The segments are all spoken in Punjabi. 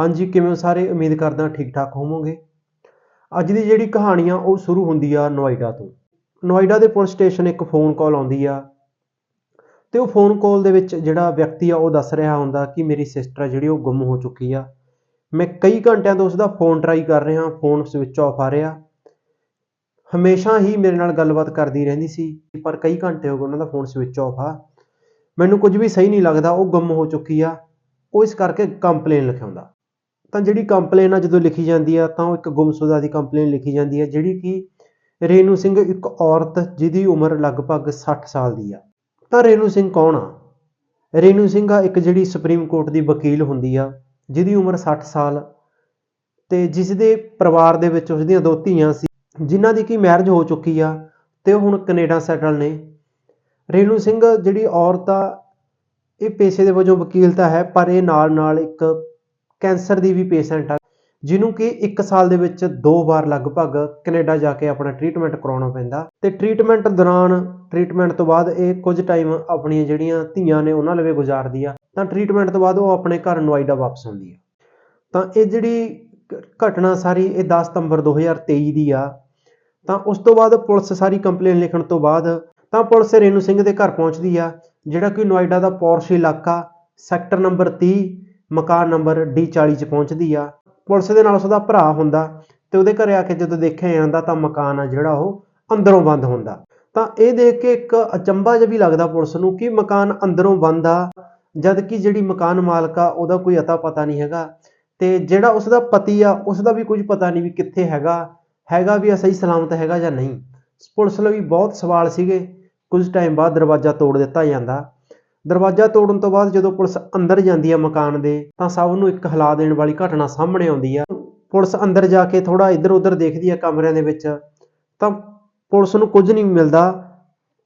ਹਾਂਜੀ, ਕਿਵੇਂ ਸਾਰੇ? ਉਮੀਦ ਕਰਦਾ ਠੀਕ ਠਾਕ ਹੋਵੋਗੇ। ਅੱਜ ਦੀ ਜਿਹੜੀ ਕਹਾਣੀ ਆ, ਉਹ ਸ਼ੁਰੂ ਹੁੰਦੀ ਆ ਨੋਇਡਾ ਤੋਂ। ਨੋਇਡਾ ਦੇ ਪੁਲਿਸ ਸਟੇਸ਼ਨ ਇੱਕ ਫੋਨ ਕਾਲ ਆਉਂਦੀ ਆ ਤੇ ਉਹ ਫੋਨ ਕਾਲ ਦੇ ਵਿੱਚ ਜਿਹੜਾ ਵਿਅਕਤੀ ਆ, ਉਹ ਦੱਸ ਰਿਹਾ ਹੁੰਦਾ ਕਿ ਮੇਰੀ ਸਿਸਟਰ ਆ ਜਿਹੜੀ, ਉਹ ਗੁੰਮ ਹੋ ਚੁੱਕੀ ਆ। ਮੈਂ ਕਈ ਘੰਟਿਆਂ ਤੋਂ ਉਸਦਾ ਫੋਨ ਟਰਾਈ ਕਰ ਰਿਹਾ, ਫੋਨ ਸਵਿਚ ਆਫ ਆ ਰਿਹਾ। ਹਮੇਸ਼ਾ ਹੀ ਮੇਰੇ ਨਾਲ ਗੱਲਬਾਤ ਕਰਦੀ ਰਹਿੰਦੀ ਸੀ, ਪਰ ਕਈ ਘੰਟੇ ਹੋ ਗਏ ਉਹਨਾਂ ਦਾ ਫੋਨ ਸਵਿਚ ਆਫ ਆ। ਮੈਨੂੰ ਕੁਝ ਵੀ ਸਹੀ ਨਹੀਂ ਲੱਗਦਾ, ਉਹ ਗੁੰਮ ਹੋ ਚੁੱਕੀ ਆ। ਉਹ ਇਸ ਕਰਕੇ ਕੰਪਲੇਨ ਲਿਖਾਉਂਦਾ। ਤਾਂ ਜਿਹੜੀ ਕੰਪਲੇਨ ਆ ਜਦੋਂ ਲਿਖੀ ਜਾਂਦੀ ਆ, ਤਾਂ ਉਹ ਇੱਕ ਗੁੰਮਸ਼ੁਦਾ ਦੀ ਕੰਪਲੇਨ ਲਿਖੀ ਜਾਂਦੀ ਆ, ਜਿਹੜੀ ਕਿ ਰੇਨੂ ਸਿੰਘ ਇੱਕ ਔਰਤ ਜਿਹਦੀ ਉਮਰ ਲਗਭਗ 60 ਸਾਲ ਦੀ ਆ। ਤਾਂ ਰੇਨੂ ਸਿੰਘ ਕੌਣ ਆ? ਰੇਨੂ ਸਿੰਘ ਆ ਇੱਕ ਜਿਹੜੀ ਸੁਪਰੀਮ ਕੋਰਟ ਦੀ ਵਕੀਲ ਹੁੰਦੀ ਆ, ਜਿਹਦੀ ਉਮਰ 60 ਸਾਲ ਤੇ ਜਿਸ ਦੇ ਪਰਿਵਾਰ ਦੇ ਵਿੱਚ ਉਸ ਦੀਆਂ ਦੋ ਧੀਆਂ ਸੀ, ਜਿਨ੍ਹਾਂ ਦੀ ਕੀ ਮੈਰਿਜ ਹੋ ਚੁੱਕੀ ਆ ਤੇ ਉਹ ਹੁਣ ਕੈਨੇਡਾ ਸੈਟਲ ਨੇ। ਰੇਨੂ ਸਿੰਘ ਜਿਹੜੀ ਔਰਤ ਆ, ਇਹ ਪੇਸ਼ੇ ਦੇ ਵਜੋਂ ਵਕੀਲ ਤਾਂ ਹੈ, ਪਰ ਇਹ ਨਾਲ ਨਾਲ ਇੱਕ ਕੈਂਸਰ ਦੀ ਵੀ ਪੇਸ਼ੈਂਟ ਆ, ਜਿਹਨੂੰ ਕਿ 1 ਸਾਲ ਦੇ ਵਿੱਚ ਦੋ ਵਾਰ ਲਗਭਗ ਕੈਨੇਡਾ ਜਾ ਕੇ ਆਪਣਾ ਟ੍ਰੀਟਮੈਂਟ ਕਰਾਉਣਾ ਪੈਂਦਾ। ਤੇ ਟ੍ਰੀਟਮੈਂਟ ਦੌਰਾਨ ਟ੍ਰੀਟਮੈਂਟ ਤੋਂ ਬਾਅਦ ਇਹ ਕੁਝ ਟਾਈਮ ਆਪਣੀਆਂ ਜਿਹੜੀਆਂ ਧੀਆਂ ਨੇ ਉਹਨਾਂ ਲਵੇ ਗੁਜ਼ਾਰਦੀ ਆ ਤਾਂ ਟ੍ਰੀਟਮੈਂਟ ਤੋਂ ਬਾਅਦ ਉਹ ਆਪਣੇ ਘਰ ਨੋਇਡਾ ਵਾਪਸ ਆਉਂਦੀ ਆ। ਤਾਂ ਇਹ ਜਿਹੜੀ ਘਟਨਾ ਸਾਰੀ ਇਹ 10 ਸਤੰਬਰ 2023 ਦੀ ਆ, ਤਾਂ ਉਸ ਤੋਂ ਬਾਅਦ ਪੁਲਿਸ ਸਾਰੀ ਕੰਪਲੇਨ ਲਿਖਣ ਤੋਂ ਬਾਅਦ ਤਾਂ ਪੁਲਿਸ ਰੇਨੂ ਸਿੰਘ ਦੇ ਘਰ ਪਹੁੰਚਦੀ ਆ, ਜਿਹੜਾ ਕਿ ਨੋਇਡਾ ਦਾ ਪੌਰਸ਼ ਇਲਾਕਾ ਸੈਕਟਰ ਨੰਬਰ 30 ਮਕਾਨ ਨੰਬਰ D40 ਚ ਪਹੁੰਚਦੀ ਆ। ਪੁਲਿਸ ਦੇ ਨਾਲ ਉਸਦਾ ਭਰਾ ਹੁੰਦਾ ਤੇ ਉਹਦੇ ਘਰੇ ਆ ਕੇ ਜਦੋਂ ਦੇਖਿਆ ਜਾਂਦਾ ਤਾਂ ਮਕਾਨ ਆ ਜਿਹੜਾ ਉਹ ਅੰਦਰੋਂ ਬੰਦ ਹੁੰਦਾ। ਤਾਂ ਇਹ ਦੇਖ ਕੇ ਇੱਕ ਅਚੰਭਾ ਜਿਹਾ ਵੀ ਲੱਗਦਾ ਪੁਲਿਸ ਨੂੰ ਕਿ ਮਕਾਨ ਅੰਦਰੋਂ ਬੰਦ ਆ ਜਦ ਕਿ ਜਿਹੜੀ ਮਕਾਨ ਮਾਲਕ ਆ ਉਹਦਾ ਕੋਈ ਅਤਾ ਪਤਾ ਨਹੀਂ ਹੈਗਾ ਤੇ ਜਿਹੜਾ ਉਸਦਾ ਪਤੀ ਆ ਉਸਦਾ ਵੀ ਕੁਝ ਪਤਾ ਨਹੀਂ ਵੀ ਕਿੱਥੇ ਹੈਗਾ ਹੈਗਾ ਵੀ ਆ ਸਹੀ ਸਲਾਮਤ ਹੈਗਾ ਜਾਂ ਨਹੀਂ। ਪੁਲਿਸ ਲਈ ਵੀ ਬਹੁਤ ਸਵਾਲ ਸੀਗੇ, ਕੁਝ ਟਾਈਮ ਬਾਅਦ ਦਰਵਾਜ਼ਾ ਤੋੜ ਦਿੱਤਾ ਜਾਂਦਾ। ਦਰਵਾਜ਼ਾ ਤੋੜਨ ਤੋਂ ਬਾਅਦ ਜਦੋਂ ਪੁਲਿਸ ਅੰਦਰ ਜਾਂਦੀ ਆ ਮਕਾਨ ਦੇ, ਤਾਂ ਸਭ ਨੂੰ ਇੱਕ ਹਿਲਾ ਦੇਣ ਵਾਲੀ ਘਟਨਾ ਸਾਹਮਣੇ ਆਉਂਦੀ ਆ। ਪੁਲਿਸ ਅੰਦਰ ਜਾ ਕੇ ਥੋੜਾ ਇੱਧਰ ਉੱਧਰ ਦੇਖਦੀ ਹੈ ਕਮਰਿਆਂ ਦੇ ਵਿੱਚ, ਤਾਂ ਪੁਲਿਸ ਨੂੰ ਕੁਝ ਨਹੀਂ ਮਿਲਦਾ।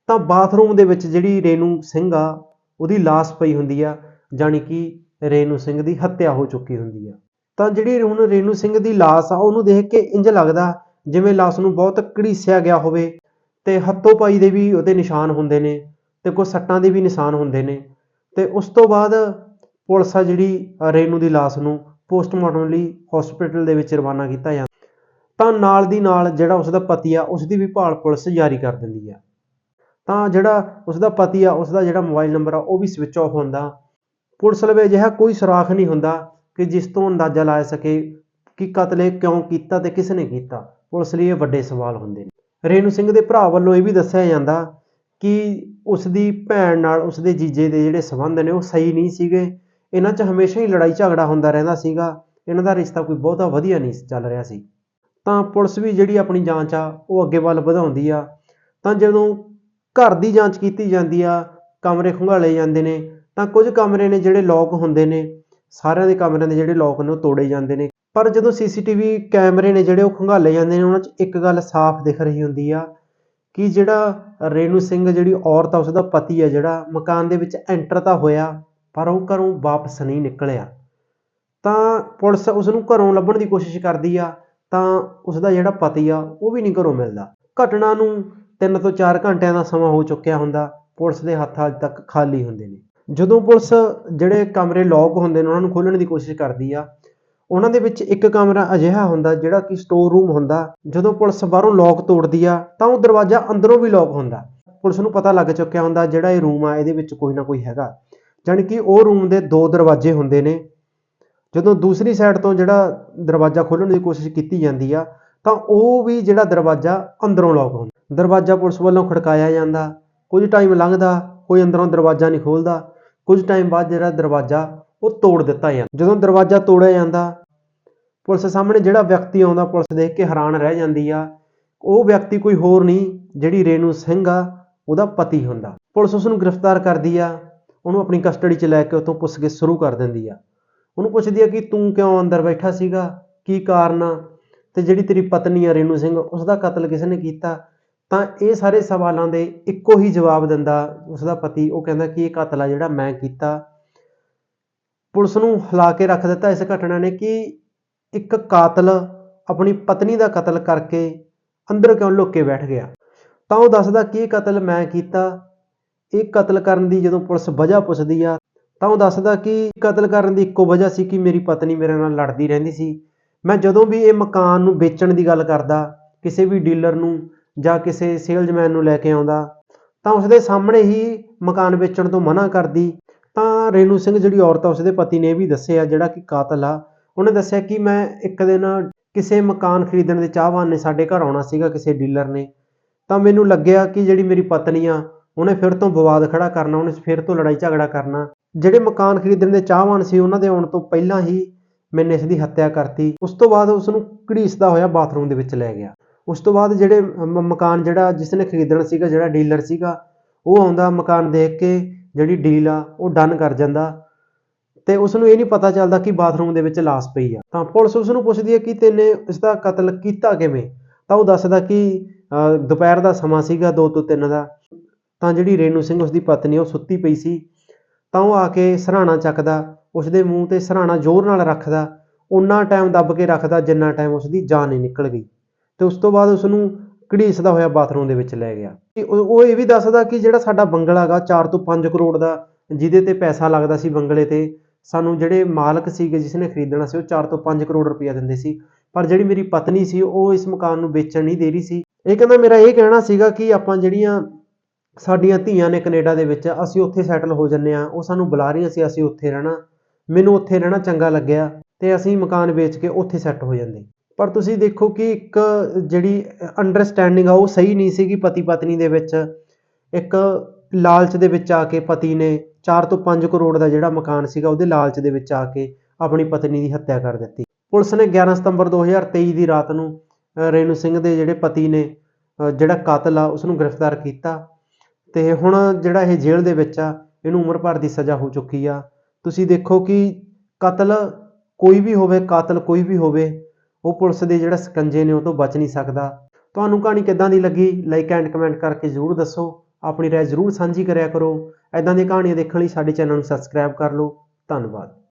ਤਾਂ ਬਾਥਰੂਮ ਦੇ ਵਿੱਚ ਜਿਹੜੀ ਰੇਨੂ ਸਿੰਘ ਆ, ਉਹਦੀ ਲਾਸ਼ ਪਈ ਹੁੰਦੀ ਆ, ਜਾਣੀ ਕਿ ਰੇਨੂ ਸਿੰਘ ਦੀ ਹੱਤਿਆ ਹੋ ਚੁੱਕੀ ਹੁੰਦੀ ਆ। ਤਾਂ ਜਿਹੜੀ ਹੁਣ ਰੇਨੂ ਸਿੰਘ ਦੀ ਲਾਸ਼ ਆ, ਉਹਨੂੰ ਦੇਖ ਕੇ ਇੰਜ ਲੱਗਦਾ ਜਿਵੇਂ ਲਾਸ਼ ਨੂੰ ਬਹੁਤ ਘੜੀਸਿਆ ਗਿਆ ਹੋਵੇ, ਤੇ ਹੱਥੋਂ ਪਾਈ ਦੇ ਵੀ ਉਹਦੇ ਨਿਸ਼ਾਨ ਹੁੰਦੇ ਨੇ। ਤੇ ਕੋਈ ਸੱਟਾਂ ਦੇ ਵੀ ਨਿਸ਼ਾਨ ਹੁੰਦੇ ਨੇ। ਤੇ ਉਸ ਤੋਂ ਬਾਅਦ ਪੁਲਿਸ ਆ ਜਿਹੜੀ ਰੇਨੂ ਦੀ ਲਾਸ਼ ਨੂੰ ਪੋਸਟਮਾਰਟਮ ਲਈ ਹਸਪੀਟਲ ਦੇ ਵਿੱਚ ਰਵਾਨਾ ਕੀਤਾ ਜਾਂਦਾ। ਤਾਂ ਨਾਲ ਦੀ ਨਾਲ ਜਿਹੜਾ ਉਸਦਾ ਪਤੀ ਆ ਉਸ ਦੀ ਵੀ ਭਾਲ ਪੁਲਿਸ ਜਾਰੀ ਕਰ ਦਿੰਦੀ ਆ। ਤਾਂ ਜਿਹੜਾ ਉਸਦਾ ਪਤੀ ਆ, ਉਸਦਾ ਜਿਹੜਾ ਮੋਬਾਈਲ ਨੰਬਰ ਆ, ਉਹ ਵੀ ਸਵਿਚ ਆਫ ਹੁੰਦਾ। ਪੁਲਿਸ ਲਵੇ ਅਜਿਹਾ ਕੋਈ ਸੁਰਾਖ ਨਹੀਂ ਹੁੰਦਾ ਕਿ ਜਿਸ ਤੋਂ ਅੰਦਾਜ਼ਾ ਲਾ ਸਕੇ ਕਿ ਕਤਲ ਕਿਉਂ ਕੀਤਾ ਤੇ ਕਿਸ ਨੇ ਕੀਤਾ। ਪੁਲਿਸ ਲਈ ਇਹ ਵੱਡੇ ਸਵਾਲ ਹੁੰਦੇ ਨੇ। ਰੇਨੂ ਸਿੰਘ ਦੇ ਭਰਾ ਵੱਲੋਂ ਇਹ ਵੀ ਦੱਸਿਆ ਜਾਂਦਾ ਕਿ ਉਸ ਦੀ ਭੈਣ ਨਾਲ ਉਸ ਦੇ ਜੀਜੇ ਦੇ ਜਿਹੜੇ ਸਬੰਧ ਨੇ ਉਹ ਸਹੀ ਨਹੀਂ ਸੀਗੇ। ਇਹਨਾਂ 'ਚ ਹਮੇਸ਼ਾ ਹੀ ਲੜਾਈ ਝਗੜਾ ਹੁੰਦਾ ਰਹਿੰਦਾ ਸੀਗਾ। ਇਹਨਾਂ ਦਾ ਰਿਸ਼ਤਾ ਕੋਈ ਬਹੁਤਾ ਵਧੀਆ ਨਹੀਂ ਚੱਲ ਰਿਹਾ ਸੀ। ਤਾਂ ਪੁਲਿਸ ਵੀ ਜਿਹੜੀ ਆਪਣੀ ਜਾਂਚ ਆ, ਉਹ ਅੱਗੇ ਵੱਲ ਵਧਾਉਂਦੀ ਆ। ਤਾਂ ਜਦੋਂ ਘਰ ਦੀ ਜਾਂਚ ਕੀਤੀ ਜਾਂਦੀ ਆ, ਕਮਰੇ ਖੰਗਾਲੇ ਜਾਂਦੇ ਨੇ, ਤਾਂ ਕੁਝ ਕਮਰੇ ਨੇ ਜਿਹੜੇ ਲੋਕ ਹੁੰਦੇ ਨੇ, ਸਾਰਿਆਂ ਦੇ ਕਮਰਿਆਂ ਦੇ ਜਿਹੜੇ ਲੋਕ ਨੇ ਉਹ ਤੋੜੇ ਜਾਂਦੇ ਨੇ। ਪਰ ਜਦੋਂ ਸੀਸੀਟੀਵੀ ਕੈਮਰੇ ਨੇ ਜਿਹੜੇ ਉਹ ਖੰਗਾਲੇ ਜਾਂਦੇ ਨੇ, ਉਹਨਾਂ 'ਚ ਇੱਕ ਗੱਲ ਸਾਫ਼ ਦਿਖ ਰਹੀ ਹੁੰਦੀ ਆ ਕਿ ਜਿਹੜਾ ਰੇਨੂ ਸਿੰਘ ਜਿਹੜੀ ਔਰਤ ਆ, ਉਸਦਾ ਪਤੀ ਆ, ਜਿਹੜਾ ਮਕਾਨ ਦੇ ਵਿੱਚ ਐਂਟਰ ਤਾਂ ਹੋਇਆ, ਪਰ ਉਹ ਘਰੋਂ ਵਾਪਸ ਨਹੀਂ ਨਿਕਲਿਆ। ਤਾਂ ਪੁਲਿਸ ਉਸ ਨੂੰ ਘਰੋਂ ਲੱਭਣ ਦੀ ਕੋਸ਼ਿਸ਼ ਕਰਦੀ ਆ, ਤਾਂ ਉਸਦਾ ਜਿਹੜਾ ਪਤੀ ਆ, ਉਹ ਵੀ ਨਹੀਂ ਘਰੋਂ ਮਿਲਦਾ। ਘਟਨਾ ਨੂੰ 3 ਤੋਂ 4 ਘੰਟਿਆਂ ਦਾ ਸਮਾਂ ਹੋ ਚੁੱਕਿਆ ਹੁੰਦਾ, ਪੁਲਿਸ ਦੇ ਹੱਥ ਅੱਜ ਤੱਕ ਖਾਲੀ ਹੁੰਦੇ ਨੇ। ਜਦੋਂ ਪੁਲਿਸ ਜਿਹੜੇ ਕਮਰੇ ਲੌਕ ਹੁੰਦੇ ਨੇ, ਉਹਨਾਂ ਨੂੰ ਖੋਲ੍ਹਣ ਦੀ ਕੋਸ਼ਿਸ਼ ਕਰਦੀ ਆ ਉਹਨਾਂ ਦੇ ਵਿੱਚ ਇੱਕ ਕਮਰਾ ਅਜਿਹਾ ਹੁੰਦਾ ਜਿਹੜਾ ਕਿ ਸਟੋਰ ਰੂਮ ਹੁੰਦਾ, ਜਦੋਂ ਪੁਲਿਸ ਬਾਹਰੋਂ ਲੋਕ ਤੋੜਦੀ ਆ, ਤਾਂ ਉਹ ਦਰਵਾਜ਼ਾ ਅੰਦਰੋਂ ਵੀ ਲੋਕ ਹੁੰਦਾ। ਪੁਲਿਸ ਨੂੰ ਪਤਾ ਲੱਗ ਚੁੱਕਿਆ ਹੁੰਦਾ ਜਿਹੜਾ ਇਹ ਰੂਮ ਆ, ਇਹਦੇ ਵਿੱਚ ਕੋਈ ਨਾ ਕੋਈ ਹੈਗਾ। ਜਾਣੀ ਕਿ ਉਹ ਰੂਮ ਦੇ ਦੋ ਦਰਵਾਜ਼ੇ ਹੁੰਦੇ ਨੇ। ਜਦੋਂ ਦੂਸਰੀ ਸਾਈਡ ਤੋਂ ਜਿਹੜਾ ਦਰਵਾਜ਼ਾ ਖੋਲਣ ਦੀ ਕੋਸ਼ਿਸ਼ ਕੀਤੀ ਜਾਂਦੀ ਆ, ਤਾਂ ਉਹ ਵੀ ਜਿਹੜਾ ਦਰਵਾਜ਼ਾ ਅੰਦਰੋਂ ਲੋਕ ਹੁੰਦਾ। ਦਰਵਾਜ਼ਾ ਪੁਲਿਸ ਵੱਲੋਂ ਖੜਕਾਇਆ ਜਾਂਦਾ। ਕੁਝ ਟਾਈਮ ਲੰਘਦਾ, ਕੋਈ ਅੰਦਰੋਂ ਦਰਵਾਜ਼ਾ ਨਹੀਂ ਖੋਲਦਾ ਕੁਝ ਟਾਈਮ ਬਾਅਦ ਜਿਹੜਾ ਦਰਵਾਜ਼ਾ ਉਹ ਤੋੜ ਦਿੱਤਾ ਜਾਂਦਾ। ਜਦੋਂ ਦਰਵਾਜ਼ਾ ਤੋੜਿਆ ਜਾਂਦਾ, ਪੁਲਿਸ ਸਾਹਮਣੇ ਜਿਹੜਾ ਵਿਅਕਤੀ ਆਉਂਦਾ, ਪੁਲਿਸ ਦੇਖ ਕੇ ਹੈਰਾਨ ਰਹਿ ਜਾਂਦੀ ਆ। ਉਹ ਵਿਅਕਤੀ ਕੋਈ ਹੋਰ ਨਹੀਂ, ਜਿਹੜੀ ਰੇਨੂ ਸਿੰਘ ਆ, ਉਹਦਾ ਪਤੀ ਹੁੰਦਾ। ਪੁਲਿਸ ਉਸ ਨੂੰ ਗ੍ਰਿਫਤਾਰ ਕਰਦੀ ਆ, ਉਹਨੂੰ ਆਪਣੀ ਕਸਟਡੀ 'ਚ ਲੈ ਕੇ ਉਤੋਂ ਪੁੱਛਗਿੱਛ ਸ਼ੁਰੂ ਕਰ ਦਿੰਦੀ ਆ। ਉਹਨੂੰ ਪੁੱਛਦੀ ਆ ਕਿ ਤੂੰ ਕਿਉਂ ਅੰਦਰ ਬੈਠਾ ਸੀਗਾ? ਕੀ ਕਾਰਨ ਆ? ਤੇ ਜਿਹੜੀ ਤੇਰੀ ਪਤਨੀ ਆ, ਰੇਨੂ ਸਿੰਘ ਉਸ ਦਾ ਕਤਲ ਕਿਸ ਨੇ ਕੀਤਾ? ਤਾਂ ਇਹ ਸਾਰੇ ਸਵਾਲਾਂ ਦੇ ਇੱਕੋ ਹੀ ਜਵਾਬ ਦਿੰਦਾ ਉਸ ਦਾ ਪਤੀ। ਉਹ ਕਹਿੰਦਾ ਕਿ ਇਹ ਕਤਲ ਆ ਜਿਹੜਾ ਮੈਂ ਕੀਤਾ। ਪੁਲਿਸ ਨੂੰ ਹਿਲਾ ਕੇ ਰੱਖ ਦਿੱਤਾ ਇਸ ਘਟਨਾ ਨੇ ਕਿ ਇੱਕ ਕਾਤਲ ਆਪਣੀ ਪਤਨੀ ਦਾ ਕਤਲ ਕਰਕੇ ਅੰਦਰ ਕਿਉਂ ਲੁੱਕ ਕੇ ਬੈਠ ਗਿਆ। ਤਾਂ ਉਹ ਦੱਸਦਾ ਕਿ ਇਹ ਕਤਲ ਮੈਂ ਕੀਤਾ। ਇਹ ਕਤਲ ਕਰਨ ਦੀ ਜਦੋਂ ਪੁਲਿਸ ਵਜ੍ਹਾ ਪੁੱਛਦੀ ਆ, ਤਾਂ ਉਹ ਦੱਸਦਾ ਕਿ ਕਤਲ ਕਰਨ ਦੀ ਇੱਕੋ ਵਜ੍ਹਾ ਸੀ ਕਿ ਮੇਰੀ ਪਤਨੀ ਮੇਰੇ ਨਾਲ ਲੜਦੀ ਰਹਿੰਦੀ ਸੀ। ਮੈਂ ਜਦੋਂ ਵੀ ਇਹ ਮਕਾਨ ਨੂੰ ਵੇਚਣ ਦੀ ਗੱਲ ਕਰਦਾ, ਕਿਸੇ ਵੀ ਡੀਲਰ ਨੂੰ ਜਾਂ ਕਿਸੇ ਸੇਲਜ਼ਮੈਨ ਨੂੰ ਲੈ ਕੇ ਆਉਂਦਾ, ਤਾਂ ਉਸਦੇ ਸਾਹਮਣੇ ਹੀ ਮਕਾਨ ਵੇਚਣ ਤੋਂ ਮਨਾ ਕਰਦੀ। ਤਾਂ ਰੇਨੂ ਸਿੰਘ ਜਿਹੜੀ ਔਰਤ ਆ, ਉਸਦੇ ਪਤੀ ਨੇ ਇਹ ਵੀ ਦੱਸਿਆ ਜਿਹੜਾ ਕਿ ਕਾਤਲ ਆ। ਉਹਨੇ ਦੱਸਿਆ ਕਿ ਮੈਂ ਇੱਕ ਦਿਨ ਕਿਸੇ ਮਕਾਨ ਖਰੀਦਣ ਦੇ ਚਾਹਵਾਨ ਨੇ, ਸਾਡੇ ਘਰ ਆਉਣਾ ਸੀਗਾ ਕਿਸੇ ਡੀਲਰ ਨੇ। ਤਾਂ ਮੈਨੂੰ ਲੱਗਿਆ ਕਿ ਜਿਹੜੀ ਮੇਰੀ ਪਤਨੀ ਆ, ਉਹਨੇ ਫਿਰ ਤੋਂ ਵਿਵਾਦ ਖੜਾ ਕਰਨਾ, ਉਹਨੇ ਫਿਰ ਤੋਂ ਲੜਾਈ ਝਗੜਾ ਕਰਨਾ। ਜਿਹੜੇ ਮਕਾਨ ਖਰੀਦਣ ਦੇ ਚਾਹਵਾਨ ਸੀ, ਉਹਨਾਂ ਦੇ ਆਉਣ ਤੋਂ ਪਹਿਲਾਂ ਹੀ ਮੈਨੇ ਇਸ ਦੀ ਹੱਤਿਆ ਕਰਤੀ। ਉਸ ਤੋਂ ਬਾਅਦ ਉਸ ਨੂੰ ਘੜੀਸਦਾ ਹੋਇਆ ਬਾਥਰੂਮ ਦੇ ਵਿੱਚ ਲੈ ਗਿਆ। ਉਸ ਤੋਂ ਬਾਅਦ ਜਿਹੜੇ ਮਕਾਨ ਜਿਹੜਾ, ਜਿਸ ਨੇ ਖਰੀਦਣਾ ਸੀਗਾ, ਜਿਹੜਾ ਡੀਲਰ ਸੀਗਾ, ਉਹ ਆਉਂਦਾ ਮਕਾਨ ਦੇਖ ਕੇ ਜਿਹੜੀ ਡੀਲ ਆ, ਉਹ ਡਨ ਕਰ ਜਾਂਦਾ ਤੇ ਉਸ ਨੂੰ ਇਹ ਨਹੀਂ ਪਤਾ ਚੱਲਦਾ ਕਿ ਬਾਥਰੂਮ ਦੇ ਵਿੱਚ ਲਾਸ਼ ਪਈ ਆ। ਤਾਂ ਪੁਲਿਸ ਉਸ ਨੂੰ ਪੁੱਛਦੀ ਹੈ ਕਿ ਤੈਨੇ ਇਸ ਦਾ ਕਤਲ ਕੀਤਾ ਕਿਵੇਂ? ਤਾਂ ਉਹ ਦੱਸਦਾ ਕਿ ਦੁਪਹਿਰ ਦਾ ਸਮਾਂ ਸੀਗਾ 2 ਤੋਂ 3 ਦਾ। ਤਾਂ ਜਿਹੜੀ ਰੇਨੂ ਸਿੰਘ ਉਸ ਦੀ ਪਤਨੀ ਉਹ ਸੁੱਤੀ ਪਈ ਸੀ। ਤਾਂ ਉਹ ਆ ਕੇ ਸਰਾਣਾ ਚੱਕਦਾ ਉਸ ਦੇ ਮੂੰਹ ਤੇ ਸਰਾਣਾ ਜ਼ੋਰ ਨਾਲ ਰੱਖਦਾ, ਉਨਾ ਟਾਈਮ ਦੱਬ ਕੇ ਰੱਖਦਾ ਜਿੰਨਾ ਟਾਈਮ ਉਸ ਦੀ ਜਾਨ ਨਹੀਂ ਨਿਕਲ ਗਈ। ਤੇ ਉਸ ਤੋਂ ਬਾਅਦ ਉਸ ਨੂੰ ਘੜੀਸਦਾ ਹੋਇਆ ਬਾਥਰੂਮ ਦੇ ਵਿੱਚ ਲੈ ਗਿਆ। ਉਹ ਉਹ ਇਹ ਵੀ ਦੱਸਦਾ ਕਿ ਜਿਹੜਾ ਸਾਡਾ ਬੰਗਲਾ ਹੈਗਾ 4 ਤੋਂ 5 ਕਰੋੜ ਦਾ, ਜਿਹਦੇ ਤੇ ਪੈਸਾ ਲੱਗਦਾ ਸੀ ਬੰਗਲੇ ਤੇ, ਸਾਨੂੰ ਜਿਹੜੇ ਮਾਲਕ ਸੀਗੇ ਜਿਸ ਨੇ ਖਰੀਦਣਾ ਸੀ, ਉਹ 4 ਤੋਂ 5 ਕਰੋੜ ਰੁਪਇਆ ਦਿੰਦੇ ਸੀ। ਪਰ ਜਿਹੜੀ ਮੇਰੀ ਪਤਨੀ ਸੀ, ਉਹ ਇਸ ਮਕਾਨ ਨੂੰ ਵੇਚਣ ਨਹੀਂ ਦੇ ਰਹੀ ਸੀ। ਇਹ ਕਹਿੰਦਾ ਮੇਰਾ ਇਹ ਕਹਿਣਾ ਸੀਗਾ ਕਿ ਆਪਾਂ ਜਿਹੜੀਆਂ ਸਾਡੀਆਂ ਧੀਆਂ ਨੇ ਕੈਨੇਡਾ ਦੇ ਵਿੱਚ, ਅਸੀਂ ਉੱਥੇ ਸੈਟਲ ਹੋ ਜੰਨੇ ਆ ਉਹ ਸਾਨੂੰ ਬੁਲਾ ਰਹੀਆਂ ਸੀ, ਅਸੀਂ ਉੱਥੇ ਰਹਿਣਾ। ਮੈਨੂੰ ਉੱਥੇ ਰਹਿਣਾ ਚੰਗਾ ਲੱਗਿਆ ਤੇ ਅਸੀਂ ਮਕਾਨ ਵੇਚ ਕੇ ਉੱਥੇ ਸੈੱਟ ਹੋ ਜਾਂਦੇ। ਪਰ ਤੁਸੀਂ ਦੇਖੋ ਕਿ ਇੱਕ ਜਿਹੜੀ ਅੰਡਰਸਟੈਂਡਿੰਗ ਆ, ਉਹ ਸਹੀ ਨਹੀਂ ਸੀਗੀ ਪਤੀ ਪਤਨੀ ਦੇ ਵਿੱਚ। ਇੱਕ ਲਾਲਚ ਦੇ ਵਿੱਚ ਆ ਕੇ ਪਤੀ ਨੇ 4 ਤੋਂ 5 ਕਰੋੜ ਦਾ ਜਿਹੜਾ ਮਕਾਨ ਸੀਗਾ, ਉਹਦੇ ਲਾਲਚ ਦੇ ਵਿੱਚ ਆ ਕੇ ਆਪਣੀ ਪਤਨੀ ਦੀ ਹੱਤਿਆ ਕਰ ਦਿੱਤੀ। ਪੁਲਿਸ ਨੇ 11 ਸਤੰਬਰ 2023 ਦੀ ਰਾਤ ਨੂੰ ਰੇਨੂ ਸਿੰਘ ਦੇ ਜਿਹੜੇ ਪਤੀ ਨੇ ਜਿਹੜਾ ਕਾਤਲ ਆ ਉਸ ਨੂੰ ਗ੍ਰਿਫਤਾਰ ਕੀਤਾ ਤੇ ਹੁਣ ਜਿਹੜਾ ਇਹ ਜੇਲ੍ਹ ਦੇ ਵਿੱਚ ਆ, ਇਹਨੂੰ ਉਮਰ ਭਰ ਦੀ ਸਜ਼ਾ ਹੋ ਚੁੱਕੀ ਆ। ਤੁਸੀਂ ਦੇਖੋ ਕਿ ਕਤਲ ਕੋਈ ਵੀ ਹੋਵੇ, ਕਾਤਲ ਕੋਈ ਵੀ ਹੋਵੇ ਉਹ ਪੁਲਿਸ ਦੇ ਜਿਹੜਾ ਸਕੰਜੇ ਨੇ ਉਹ ਤੋਂ ਬਚ ਨਹੀਂ ਸਕਦਾ। ਤੁਹਾਨੂੰ ਕਹਾਣੀ ਕਿੱਦਾਂ ਦੀ ਲੱਗੀ? ਲਾਈਕ ਐਂਡ ਕਮੈਂਟ ਕਰਕੇ ਜ਼ਰੂਰ ਦੱਸੋ। ਆਪਣੀ ਰਾਏ ਜ਼ਰੂਰ ਸਾਂਝੀ ਕਰਿਆ ਕਰੋ। ਐਦਾਂ ਦੀਆਂ ਕਹਾਣੀਆਂ ਦੇਖਣ ਲਈ ਸਾਡੇ ਚੈਨਲ ਨੂੰ ਸਬਸਕ੍ਰਾਈਬ ਕਰ ਲਓ। ਧੰਨਵਾਦ।